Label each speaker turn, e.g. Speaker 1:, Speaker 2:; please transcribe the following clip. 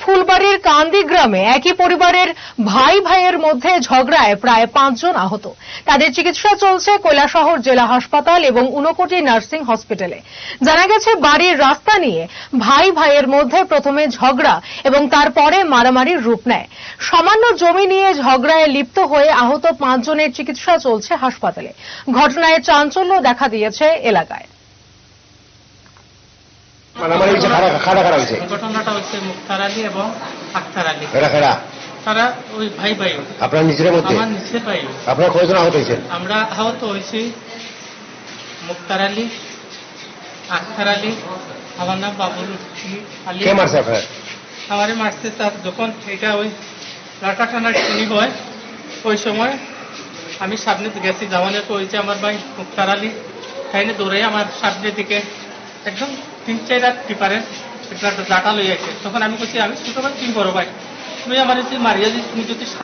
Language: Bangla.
Speaker 1: ফুলবাড়ির কান্দি গ্রামে একই পরিবারের ভাই ভাইয়ের মধ্যে ঝগড়ায় প্রায় পাঁচজন আহত। তাদের চিকিৎসা চলছে কৈলাসহর জেলা হাসপাতাল এবং উনকোটি নার্সিং হসপিটালে। জানা গেছে, বাড়ির রাস্তা নিয়ে ভাই ভাইয়ের মধ্যে প্রথমে ঝগড়া এবং তারপরে মারামারির রূপ নেয়। সামান্য জমি নিয়ে ঝগড়ায় লিপ্ত হয়ে আহত পাঁচজনের চিকিৎসা চলছে হাসপাতালে। ঘটনায় চাঞ্চল্য দেখা দিয়েছে এলাকায়।
Speaker 2: মারামারি হয়েছে খাড়া খাড়া খাড়া হয়েছে।
Speaker 3: ঘটনাটা হচ্ছে মুক্তার আলী এবং আক্তার আলী।
Speaker 2: খেড়া খেড়া।
Speaker 3: তারা ওই ভাই ভাই
Speaker 2: আপনার নিজের মধ্যে?
Speaker 3: আমার নিচে ভাই
Speaker 2: আপনার কয়জন আহত হয়েছেন?
Speaker 3: আমরা আহত হয়েছি মুক্তার আলী আক্তার আলী আমার নাম বাবুল আলী।
Speaker 2: কে মারছে আপনার?
Speaker 3: আমারে মারছে তার যখন এটা ওই লাটা টানার শুনি হয়। ওই সময় আমি সামনে গেছি যাওয়ানে তো ওই যে আমার ভাই মুক্তার আলী। তাইনে দৌড়ে আমার সামনের দিকে একদম তিন, চার রাত টিপারে একটা ডাটা লই আছে তখন আমি বলছি আমি ছোট ভাই বড় ভাই। তুমি আমার মারিয়া তুমি যদি